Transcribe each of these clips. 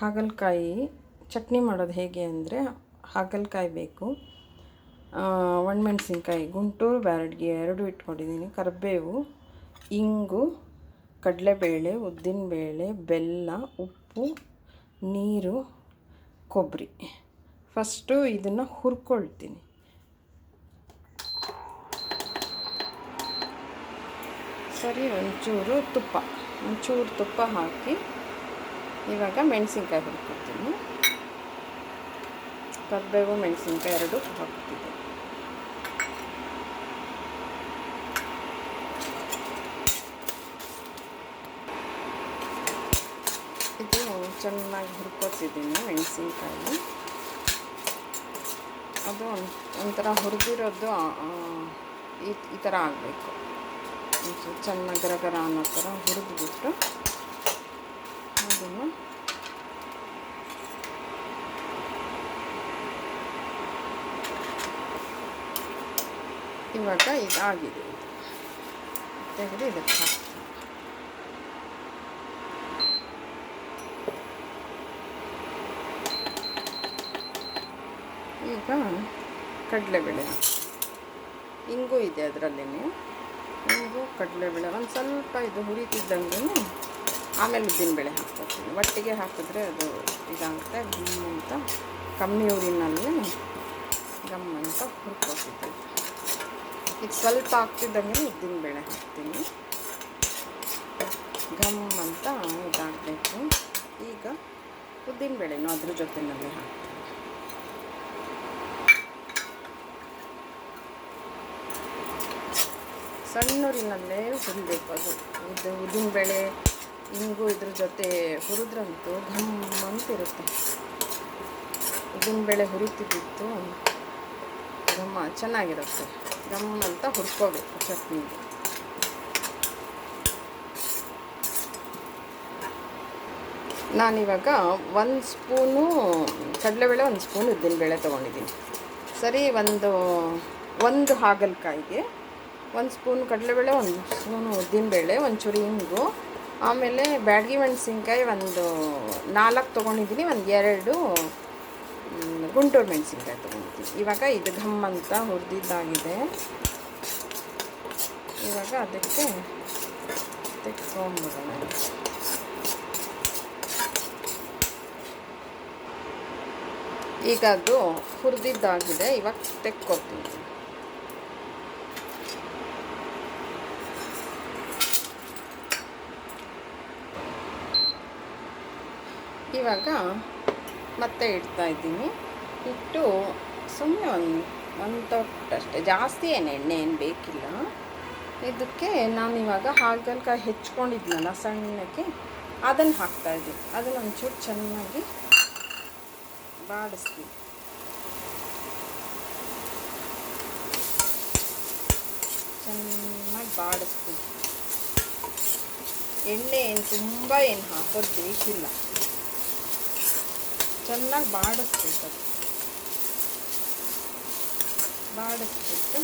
ಹಾಗಲಕಾಯಿ ಚಟ್ನಿ ಮಾಡೋದು ಹೇಗೆ ಅಂದರೆ ಹಾಗಲಕಾಯಿ ಬೇಕು. ಒಣಮೆಣ್ಸಿನ್ಕಾಯಿ, ಗುಂಟೂರು, ಬ್ಯಾರಡ್ಗೆ ಎರಡು ಇಟ್ಕೊಂಡಿದ್ದೀನಿ. ಕರಿಬೇವು, ಇಂಗು, ಕಡಲೆಬೇಳೆ, ಉದ್ದಿನಬೇಳೆ, ಬೆಲ್ಲ, ಉಪ್ಪು, ನೀರು, ಕೊಬ್ಬರಿ. ಫಸ್ಟು ಇದನ್ನು ಹುರ್ಕೊಳ್ತೀನಿ. ಸರಿ, ಒಂಚೂರು ತುಪ್ಪ. ಒಂಚೂರು ತುಪ್ಪ ಹಾಕಿ ಇವಾಗ ಮೆಣಸಿನ್ಕಾಯಿ ಹುರ್ಕೊತೀನಿ. ಕರಿಬೇವು ಮೆಣಸಿನ್ಕಾಯಿ ಎರಡು ಹಾಕ್ತಿದ್ದೆ ಇದು ಚೆನ್ನಾಗಿ ಹುರ್ಕೊತಿದ್ದೀನಿ ಮೆಣಸಿನ್ಕಾಯಿ. ಅದು ಒಂಥರ ಹುರಿದಿರೋದು ಈ ಈ ಥರ ಆಗಬೇಕು. ಚೆನ್ನಾಗಿ ಗರಗರ ಅನ್ನೋ ಥರ ಹುರಿದ್ಬಿಟ್ಟು ಅದನ್ನು ಇವಾಗ ಇದಾಗಿದೆ ಆಗಿದೆ. ತೆಗೆದು ಇದಕ್ಕೆ ಈಗ ಕಡಲೆಬೇಳೆ. ಇಂಗು ಇದೆ ಅದರಲ್ಲೇ ಇಂಗು, ಕಡಲೆಬೇಳೆ, ಒಂದು ಸ್ವಲ್ಪ ಇದು ಹುರಿತಿದ್ದಂಗೆ ಆಮೇಲೆ ಉದ್ದಿನಬೇಳೆ ಹಾಕ್ಕೊತೀನಿ ಒಟ್ಟಿಗೆ ಹಾಕಿದ್ರೆ ಅದು ಇದಾಗುತ್ತೆ ಗಮ್ ಅಂತ. ಕಮ್ಮಿ ಊರಿನಲ್ಲಿ ಗಮ್ ಅಂತ ಈಗ ಸ್ವಲ್ಪ ಆಗ್ತಿದ್ದಂಗೆ ಉದ್ದಿನ ಬೇಳೆ ಹಾಕ್ತೀನಿ. ಘಮ್ ಅಂತ ಇದಾಗಬೇಕು. ಈಗ ಉದ್ದಿನಬೇಳೆನೂ ಅದ್ರ ಜೊತೆನಲ್ಲಿ ಹಾಕ್ತೀನಿ. ಸಣ್ಣೂರಿನಲ್ಲೇ ಹುರಿಬೇಕು ಅದು. ಇದು ಉದ್ದಿನಬೇಳೆ ಹಿಂಗೂ ಇದ್ರ ಜೊತೆ ಹುರಿದ್ರಂತೂ ಘಮ್ ಅಂತಿರುತ್ತೆ ಉದ್ದಿನಬೇಳೆ ಹುರಿತಿದ್ದಿತ್ತು. ಘಮ್ಮ ಚೆನ್ನಾಗಿರುತ್ತೆ. ಘಮ್ ಅಂತ ಹುರ್ಕೋಬೇಕು ಚಟ್ನಿಗೆ. ನಾನಿವಾಗ ಒಂದು ಸ್ಪೂನು, ಕಡಲೆಬೇಳೆ ಒಂದು ಸ್ಪೂನ್ ಉದ್ದಿನಬೇಳೆ ತೊಗೊಂಡಿದ್ದೀನಿ. ಸರಿ, ಒಂದು ಒಂದು ಹಾಗಲಕಾಯಿಗೆ ಒಂದು ಸ್ಪೂನ್ ಕಡಲೆಬೇಳೆ, ಒಂದು ಸ್ಪೂನು ಉದ್ದಿನಬೇಳೆ, ಒಂಚೂರು ಇಂಗು, ಆಮೇಲೆ ಬ್ಯಾಡಗಿ ಮೆಣಸಿನ್ಕಾಯಿ ಒಂದು ನಾಲ್ಕು ತೊಗೊಂಡಿದ್ದೀನಿ, ಒಂದು ಎರಡು ಗುಂಟೂರು ಮೆಣಸಿನ್ಕಾಯಿ ತೊಗೊಂಡಿದ್ದೀನಿ. ಇವಾಗ ಇದು ಘಮ್ ಅಂತ ಹುರಿದಿದ್ದಾಗಿದೆ. ಇವಾಗ ಅದಕ್ಕೆ ತೆಕ್ಕೊಂಬಿಡೋಣ. ಈಗ ಅದು ಹುರಿದಿದ್ದಾಗಿದೆ. ಇವಾಗ ತೆಕ್ಕೊತೀವಿ ಇವಾಗ ಮತ್ತೆ ಇಡ್ತಾ ಇದ್ದೀನಿ. ಇಟ್ಟು ಸುಮ್ಮನೆ ಒಂದು ಒಂದು ತೊಟ್ಟಷ್ಟೇ. ಜಾಸ್ತಿ ಏನು ಎಣ್ಣೆ ಏನು ಬೇಕಿಲ್ಲ. ಇದಕ್ಕೆ ನಾನು ಇವಾಗ ಹಾಗಲಕಾಯಿ ಹೆಚ್ಕೊಂಡಿದ್ನಲ್ಲ ಸಣ್ಣಕ್ಕೆ, ಅದನ್ನು ಹಾಕ್ತಾಯಿದ್ದೀನಿ ಅದನ್ನು ಒಂಚೂರು ಚೆನ್ನಾಗಿ ಬಾಡಿಸ್ತೀನಿ. ಚೆನ್ನಾಗಿ ಬಾಡಿಸ್ತೀನಿ. ಎಣ್ಣೆ ಏನು, ತುಂಬ ಏನು ಹಾಕೋದು ಬೇಕಿಲ್ಲ. ಚೆನ್ನಾಗಿ ಬಾಡಿಸ್ಬೇಕು ಅದು. ಬಾಡಿಸ್ಬಿಟ್ಟು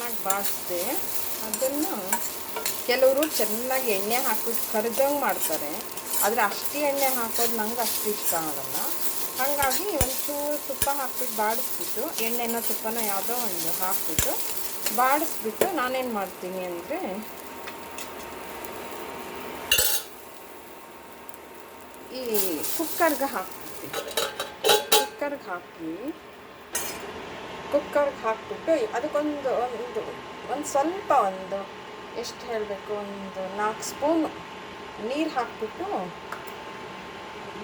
ಚೆನ್ನಾಗಿ ಬಾಡಿಸ್ದೆ ಅದನ್ನು ಕೆಲವರು ಚೆನ್ನಾಗಿ ಎಣ್ಣೆ ಹಾಕಿಬಿಟ್ಟು ಕರಿದಂಗೆ ಮಾಡ್ತಾರೆ. ಆದರೆ ಅಷ್ಟು ಎಣ್ಣೆ ಹಾಕೋದು ನಂಗೆ ಅಷ್ಟು ಇಷ್ಟ ಆಗಲ್ಲ. ಹಾಗಾಗಿ ಒಂಚೂರು ತುಪ್ಪ ಹಾಕ್ಬಿಟ್ಟು ಬಾಡಿಸ್ಬಿಟ್ಟು ಎಣ್ಣೆನ ತುಪ್ಪನ ಯಾವುದೋ ಒಂದು ಹಾಕ್ಬಿಟ್ಟು ಬಾಡಿಸ್ಬಿಟ್ಟು ನಾನೇನು ಮಾಡ್ತೀನಿ ಅಂದರೆ ಈ ಕುಕ್ಕರ್ಗೆ ಹಾಕ್ಬಿಡ್ತೀನಿ. ಕುಕ್ಕರ್ಗೆ ಹಾಕಿ ಕುಕ್ಕರ್ಗೆ ಹಾಕಿಬಿಟ್ಟು ಅದಕ್ಕೊಂದು ಒಂದು ಒಂದು ಸ್ವಲ್ಪ ಒಂದು ಎಷ್ಟು ಹೇಳಬೇಕು, ಒಂದು ನಾಲ್ಕು ಸ್ಪೂನ್ ನೀರು ಹಾಕಿಬಿಟ್ಟು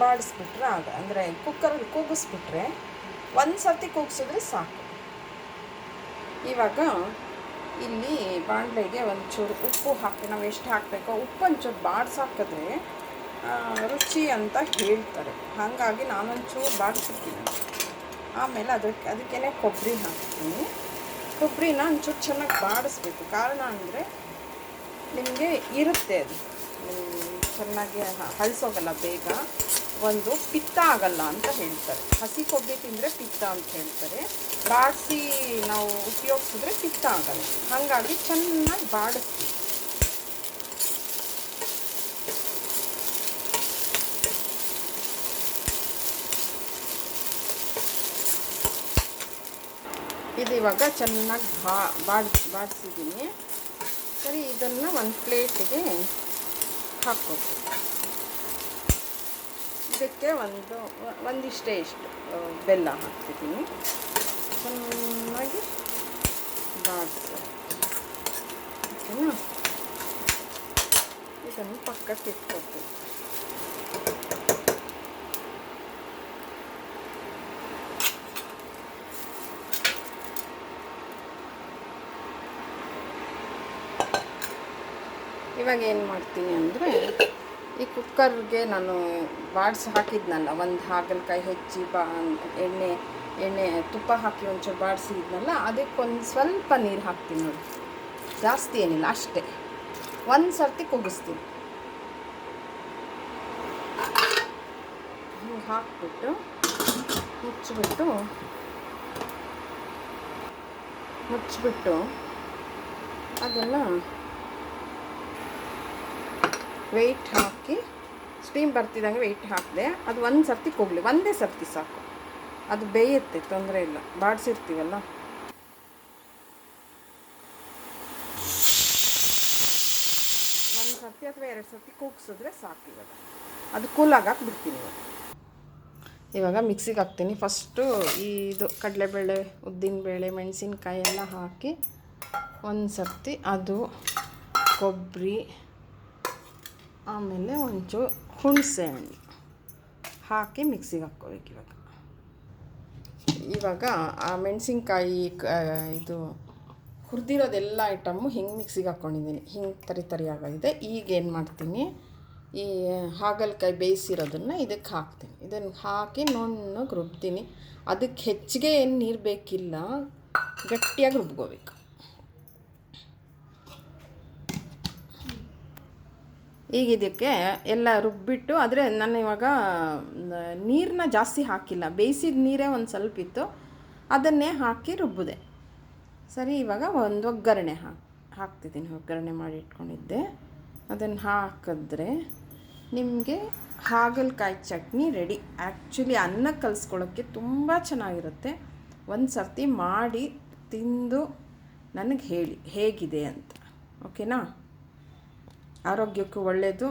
ಬಾಡಿಸ್ಬಿಟ್ರೆ ಆಗ, ಅಂದರೆ ಕುಕ್ಕರಲ್ಲಿ ಕೂಗಿಸ್ಬಿಟ್ರೆ ಒಂದು ಸರ್ತಿ ಕೂಗಿಸಿದ್ರೆ ಸಾಕು. ಇವಾಗ ಇಲ್ಲಿ ಬಾಣಲೆಗೆ ಒಂಚೂರು ಉಪ್ಪು ಹಾಕಿ, ನಾವು ಎಷ್ಟು ಹಾಕಬೇಕೋ ಉಪ್ಪು ಒಂಚೂರು ಬಾಡ್ಸಿ ಹಾಕಿದ್ರೆ ರುಚಿ ಅಂತ ಹೇಳ್ತಾರೆ. ಹಾಗಾಗಿ ನಾನೊಂಚೂರು ಬಾಡಿಸಿರ್ತೀನಿ. ಆಮೇಲೆ ಅದಕ್ಕೆ ಅದಕ್ಕೇ ಕೊಬ್ಬರಿ ಹಾಕ್ತೀನಿ. ಕೊಬ್ಬರಿನ ಒಂಚೂರು ಚೆನ್ನಾಗಿ ಬಾಡಿಸ್ಬೇಕು. ಕಾರಣ ಅಂದರೆ ನಿಮಗೆ ಇರುತ್ತೆ ಅದು. ಚೆನ್ನಾಗಿ ಹಳ್ಸೋಗಲ್ಲ ಬೇಗ. ಒಂದು ಪಿತ್ತ ಆಗಲ್ಲ ಅಂತ ಹೇಳ್ತಾರೆ. ಹಸಿ ಕೊಬ್ಬರಿ ತಿಂದರೆ ಪಿತ್ತ ಅಂತ ಹೇಳ್ತಾರೆ. ಬಾಡಿಸಿ ನಾವು ಉಪಯೋಗಿಸಿದ್ರೆ ಪಿತ್ತ ಆಗಲ್ಲ. ಹಾಗಾಗಿ ಚೆನ್ನಾಗಿ ಬಾಡಿಸ್ತೀವಿ ಇದು ಇವಾಗ ಚೆನ್ನಾಗಿ ಬಾ ಬಾಡ್ ಬಾಡಿಸಿದ್ದೀನಿ ಸರಿ, ಇದನ್ನು ಒಂದು ಪ್ಲೇಟಿಗೆ ಹಾಕೋದು ಇದಕ್ಕೆ ಒಂದು, ಒಂದಿಷ್ಟೇ ಇಷ್ಟು ಬೆಲ್ಲ ಹಾಕ್ತಿದ್ದೀನಿ ಚೆನ್ನಾಗಿ ಬಾಡಿಸಿ ಓಕೆನಾ? ಇದನ್ನು ಪಕ್ಕಕ್ಕೆ ಇಟ್ಕೊಳ್ತೀನಿ ಇವಾಗ ಏನು ಮಾಡ್ತೀನಿ ಅಂದರೆ, ಈ ಕುಕ್ಕರ್ಗೆ ನಾನು ಬಾಡಿಸಿ ಹಾಕಿದ್ನಲ್ಲ, ಒಂದು ಹಾಗಲಕಾಯಿ ಹೆಚ್ಚಿ ಬಾ, ಎಣ್ಣೆ ಎಣ್ಣೆ, ತುಪ್ಪ ಹಾಕಿ ಒಂಚೂರು ಬಾಡಿಸಿದ್ನಲ್ಲ ಅದಕ್ಕೊಂದು ಸ್ವಲ್ಪ ನೀರು ಹಾಕ್ತೀನಿ ನೋಡಿ. ಜಾಸ್ತಿ ಏನಿಲ್ಲ, ಅಷ್ಟೇ. ಒಂದು ಸರ್ತಿ ಕುಗ್ಗಿಸ್ತೀನಿ ಹಿಂಗೆ ಹಾಕ್ಬಿಟ್ಟು, ಮುಚ್ಚಿಬಿಟ್ಟು ಮುಚ್ಚಿಬಿಟ್ಟು ಅದನ್ನು ವೆಯ್ಟ್ ಹಾಕಿ ಸ್ಟೀಮ್ ಬರ್ತಿದ್ದಂಗೆ ವೆಯ್ಟ್ ಹಾಕಿದೆ. ಅದು ಒಂದು ಸರ್ತಿ ಕೊಗ್ಲಿ. ಒಂದೇ ಸರ್ತಿ ಸಾಕು. ಅದು ಬೇಯುತ್ತೆ, ತೊಂದರೆ ಇಲ್ಲ. ಬಾಡಿಸಿರ್ತೀವಲ್ಲ? ಒಂದು ಸರ್ತಿ ಅಥವಾ ಎರಡು ಸರ್ತಿ ಕೂಗಿಸಿದ್ರೆ ಸಾಕು ಇವಾಗ. ಅದು ಕೂಲಾಗಿ ಹಾಕ್ಬಿಡ್ತೀನಿ ಇವಾಗ. ಇವಾಗ ಮಿಕ್ಸಿಗೆ ಹಾಕ್ತೀನಿ. ಫಸ್ಟು ಇದು ಕಡಲೆಬೇಳೆ ಉದ್ದಿನಬೇಳೆ ಮೆಣಸಿನ್ಕಾಯಿ ಎಲ್ಲ ಹಾಕಿ ಒಂದು ಸರ್ತಿ ಅದು ಕೊಬ್ಬರಿ ಆಮೇಲೆ ಒಂಚೂರು ಹುಣಸೆ ಹಣ್ಣು ಹಾಕಿ ಮಿಕ್ಸಿಗೆ ಹಾಕ್ಕೋಬೇಕು ಇವಾಗ. ಇವಾಗ ಆ ಮೆಣಸಿನ್ಕಾಯಿ ಇದು ಹುರಿದಿರೋದೆಲ್ಲ ಐಟಮ್ಮು ಹಿಂಗೆ ಮಿಕ್ಸಿಗೆ ಹಾಕ್ಕೊಂಡಿದ್ದೀನಿ ಹಿಂಗೆ ತರಿ ತರಿಯಾಗಿದೆ ಈಗ ಏನು ಮಾಡ್ತೀನಿ? ಈ ಹಾಗಲಕಾಯಿ ಬೇಯಿಸಿರೋದನ್ನು ಇದಕ್ಕೆ ಹಾಕ್ತೀನಿ. ಇದನ್ನು ಹಾಕಿ ನುಣ್ಣಗೆ ರುಬ್ತೀನಿ. ಅದಕ್ಕೆ ಹೆಚ್ಚಿಗೆ ಏನು ನೀರು ಬೇಕಿಲ್ಲ, ಗಟ್ಟಿಯಾಗಿ ರುಬ್ಕೋಬೇಕು. ಈಗ ಇದಕ್ಕೆ ಎಲ್ಲ ರುಬ್ಬಿಟ್ಟು, ಆದರೆ ನಾನು ಇವಾಗ ನೀರನ್ನ ಜಾಸ್ತಿ ಹಾಕಿಲ್ಲ. ಬೇಯಿಸಿದ ನೀರೇ ಒಂದು ಸ್ವಲ್ಪ ಇತ್ತು. ಅದನ್ನೇ ಹಾಕಿ ರುಬ್ಬಿದೆ. ಸರಿ, ಇವಾಗ ಒಂದು ಒಗ್ಗರಣೆ ಹಾಕಿ ಹಾಕ್ತಿದ್ದೀನಿ. ಒಗ್ಗರಣೆ ಮಾಡಿ ಇಟ್ಕೊಂಡಿದ್ದೆ. ಅದನ್ನು ಹಾಕಿದ್ರೆ ನಿಮಗೆ ಹಾಗಲಕಾಯಿ ಚಟ್ನಿ ರೆಡಿ ಆ್ಯಕ್ಚುಲಿ ಅನ್ನ ಕಲಿಸ್ಕೊಳ್ಳೋಕ್ಕೆ ತುಂಬ ಚೆನ್ನಾಗಿರುತ್ತೆ. ಒಂದು ಸರ್ತಿ ಮಾಡಿ ತಿಂದು ನನಗೆ ಹೇಳಿ, ಹೇಗಿದೆ ಅಂತ. ಓಕೆನಾ ಆರೋಗ್ಯಕ್ಕೂ ಒಳ್ಳೆಯದು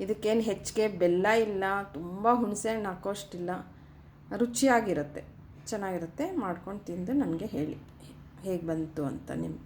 ಇದಕ್ಕೇನು ಹೆಚ್ಚಿಗೆ ಬೆಲ್ಲ ಇಲ್ಲ, ತುಂಬ ಹುಣಸೆಹಣ್ಣು ಹಾಕೋಷ್ಟಿಲ್ಲ. ರುಚಿಯಾಗಿರುತ್ತೆ. ಚೆನ್ನಾಗಿರುತ್ತೆ. ಮಾಡ್ಕೊಂಡು ತಿಂದು ನನಗೆ ಹೇಳಿ. ಹೇಗೆ ಬಂತು ಅಂತ ನಿಮ್ಮ